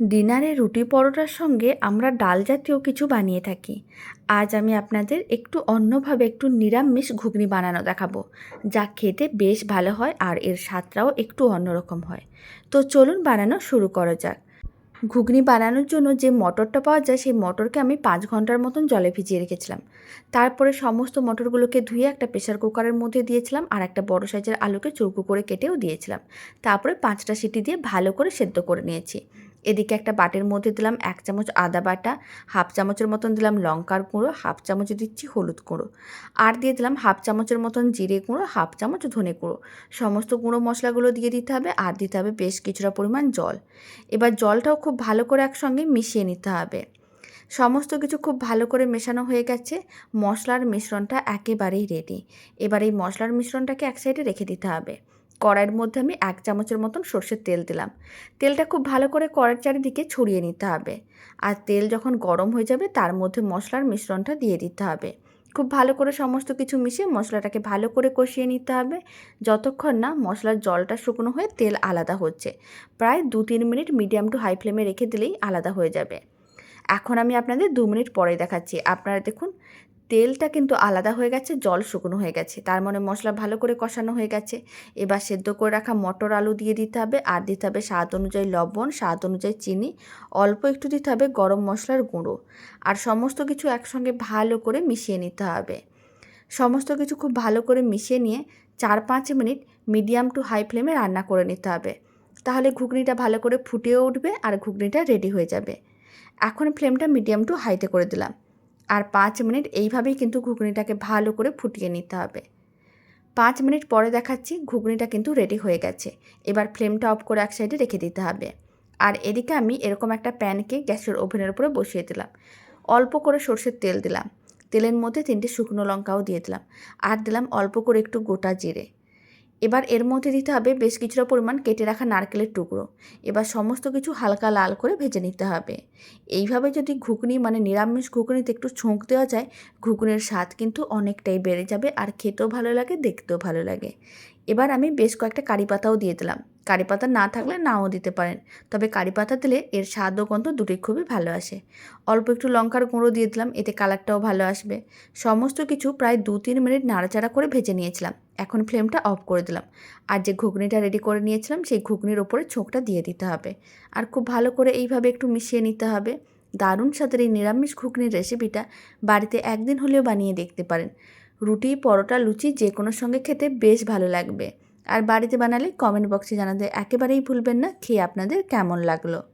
ডিনারে রুটি পরোটার সঙ্গে আমরা ডাল জাতীয় কিছু বানিয়ে থাকি। আজ আমি আপনাদের একটু অন্যভাবে একটু নিরামিষ ঘুগনি বানানো দেখাবো, যা খেতে বেশ ভালো হয় আর এর স্বাদটাও একটু অন্যরকম হয়। তো চলুন বানানো শুরু করা যাক। ঘুগনি বানানোর জন্য যে মটরটা পাওয়া যায়, সেই মটরকে আমি পাঁচ ঘণ্টার মতন জলে ভিজিয়ে রেখেছিলাম। তারপরে সমস্ত মটরগুলোকে ধুয়ে একটা প্রেশার কুকারের মধ্যে দিয়েছিলাম আর একটা বড় সাইজের আলুকে চৌকো করে কেটেও দিয়েছিলাম। তারপরে পাঁচটা সিটি দিয়ে ভালো করে সেদ্ধ করে নিয়েছি। এদিকে একটা বাটির মধ্যে দিলাম এক চামচ আদা বাটা, হাফ চামচের মতন দিলাম লঙ্কার গুঁড়ো, হাফ চামচ দিচ্ছি হলুদ গুঁড়ো। আর দিয়ে দিলাম হাফ চামচের মতন জিরে গুঁড়ো, হাফ চামচ ধনে গুঁড়ো। সমস্ত গুঁড়ো মশলাগুলো দিয়ে দিতে হবে আর দিতে হবে বেশ কিছুটা পরিমাণ জল। এবার জলটাও খুব ভালো করে একসঙ্গে মিশিয়ে নিতে হবে। সমস্ত কিছু খুব ভালো করে মেশানো হয়ে গেছে, মশলার মিশ্রণটা একেবারেই রেডি এবার এই মশলার মিশ্রণটাকে এক সাইডে রেখে দিতে হবে। কড়াইয়ের মধ্যে আমি এক চামচের মতন সর্ষের তেল দিলাম। তেলটা খুব ভালো করে কড়াইয়ের চারিদিকে ছড়িয়ে নিতে হবে। আর তেল যখন গরম হয়ে যাবে, তার মধ্যে মশলার মিশ্রণটা দিয়ে দিতে হবে। খুব ভালো করে সমস্ত কিছু মিশিয়ে মশলাটাকে ভালো করে কষিয়ে নিতে হবে। যতক্ষণ না মশলার জলটা শুকনো হয়ে তেল আলাদা হচ্ছে, প্রায় দু তিন মিনিট মিডিয়াম টু হাই ফ্লেমে রেখে দিলেই আলাদা হয়ে যাবে। এখন আমি আপনাদের দু মিনিট পরে দেখাচ্ছি। আপনারা দেখুন তেলটা কিন্তু আলাদা হয়ে গেছে, জল শুকনো হয়ে গেছে। তার মানে মশলা ভালো করে কষানো হয়ে গেছে। এবার সেদ্ধ করে রাখা মটর আলু দিয়ে দিতে হবে, আর দিতে হবে স্বাদ অনুযায়ী লবণ, স্বাদ অনুযায়ী চিনি, অল্প একটু দিতে হবে গরম মশলার গুঁড়ো। আর সমস্ত কিছু একসঙ্গে ভালো করে মিশিয়ে নিতে হবে। সমস্ত কিছু খুব ভালো করে মিশিয়ে নিয়ে চার পাঁচ মিনিট মিডিয়াম টু হাই ফ্লেমে রান্না করে নিতে হবে। তাহলে ঘুগনিটা ভালো করে ফুটেও উঠবে আর ঘুগনিটা রেডি হয়ে যাবে। এখন ফ্লেমটা মিডিয়াম টু হাইতে করে দিলাম। আর পাঁচ মিনিট এইভাবেই কিন্তু ঘুগনিটাকে ভালো করে ফুটিয়ে নিতে হবে। পাঁচ মিনিট পরে দেখাচ্ছি ঘুগনিটা কিন্তু রেডি হয়ে গেছে। এবার ফ্লেমটা অফ করে এক সাইডে রেখে দিতে হবে। আর এদিকে আমি এরকম একটা প্যানকে গ্যাসের ওভেনের উপরে বসিয়ে দিলাম। অল্প করে সর্ষের তেল দিলাম। তেলের মধ্যে তিনটে শুকনো লঙ্কাও দিয়ে দিলাম। আর দিলাম অল্প করে একটু গোটা জিরে। এবার এর মধ্যে দিতে হবে বেশ কিছুটা পরিমাণ কেটে রাখা নারকেলের টুকরো। এবার সমস্ত কিছু হালকা লাল করে ভেজে নিতে হবে। এইভাবে যদি ঘুগনি মানে নিরামিষ ঘুগনিতে একটু ছোঁক দেওয়া যায়, ঘুগনির স্বাদ কিন্তু অনেকটাই বেড়ে যাবে আর খেতেও ভালো লাগে, দেখতেও ভালো লাগে। এবার আমি বেশ কয়েকটা কারি পাতাও দিয়ে দিলাম। কারি পাতা না থাকলে নাও দিতে পারেন, তবে কারি পাতা দিলে এর স্বাদ ও গন্ধ দুটোই খুবই ভালো আসে। অল্প একটু লঙ্কার গুঁড়ো দিয়ে দিলাম, এতে কালারটাও ভালো আসবে। সমস্ত কিছু প্রায় দু তিন মিনিট নাড়াচাড়া করে ভেজে নিয়েছিলাম। এখন ফ্লেমটা অফ করে দিলাম। আর যে ঘুগনিটা রেডি করে নিয়েছিলাম, সেই ঘুগনির ওপরে ছোঁকটা দিয়ে দিতে হবে। আর খুব ভালো করে এইভাবে একটু মিশিয়ে নিতে হবে। দারুণ স্বাদের এই নিরামিষ ঘুগনির রেসিপিটা বাড়িতে একদিন হলেও বানিয়ে দেখতে পারেন। রুটি, পরোটা, লুচি যে কোনো সঙ্গে খেতে বেশ ভালো লাগবে। আর বাড়িতে বানালে কমেন্ট বক্সে জানাতে একেবারেই ভুলবেন না। খেয়ে আপনাদের কেমন লাগল?